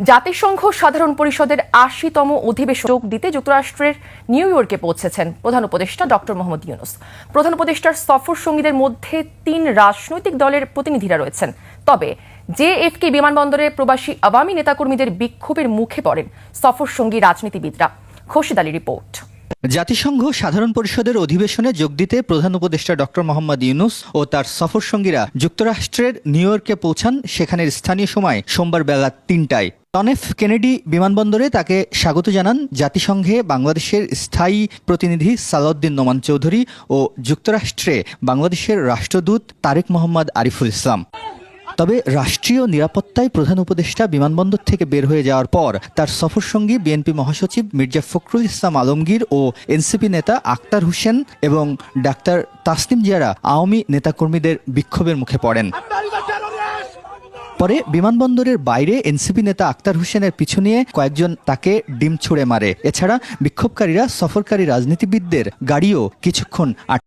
জাতিসংঘ সাধারণ পরিষদের আশিতম অধিবেশন যোগ দিতে যুক্তরাষ্ট্রের নিউ ইয়র্কে পৌঁছেছেন প্রধান উপদেষ্টা ডক্টর মোহাম্মদ ইউনুস। প্রধান উপদেষ্টার সফর সঙ্গীদের মধ্যে তিন রাজনৈতিক দলের প্রতিনিধিরা রয়েছেন। তবে জেএফকে বিমানবন্দরে প্রবাসী আওয়ামী নেতাকর্মীদের বিক্ষোভের মুখে পড়েন সফর সঙ্গী রাজনীতিবিদরা। খোরশেদ আলী রিপোর্ট। জাতিসংঘ সাধারণ পরিষদের অধিবেশনে যোগ দিতে প্রধান উপদেষ্টা ডক্টর মোহাম্মদ ইউনুস ও তার সফর সঙ্গীরা যুক্তরাষ্ট্রের নিউ ইয়র্কে পৌঁছান সেখানের স্থানীয় সময় সোমবার বেলা তিনটায়। টনেফ কেনেডি বিমানবন্দরে তাকে স্বাগত জানান জাতিসংঘে বাংলাদেশের স্থায়ী প্রতিনিধি সালাউদ্দিন নোমান চৌধুরী ও যুক্তরাষ্ট্রে বাংলাদেশের রাষ্ট্রদূত তারেক মোহাম্মদ আরিফুল ইসলাম। তবে রাষ্ট্রীয় নিরাপত্তায় প্রধান উপদেষ্টা বিমানবন্দর থেকে বের হয়ে যাওয়ার পর তার সফরসঙ্গী বিএনপি মহাসচিব মির্জা ফখরুল ইসলাম আলমগীর ও এনসিপি নেতা আক্তার হোসেন এবং ডাক্তার তাসনিম জিয়ারা আওয়ামী নেতাকর্মীদের বিক্ষোভের মুখে পড়েন। পরে বিমানবন্দরের বাইরে এনসিপি নেতা আক্তার হোসেনের পিছু নিয়ে কয়েকজন তাকে ডিম ছুঁড়ে মারে। এছাড়া বিক্ষোভকারীরা সফরকারী রাজনীতিবিদদের গাড়িও কিছুক্ষণ আট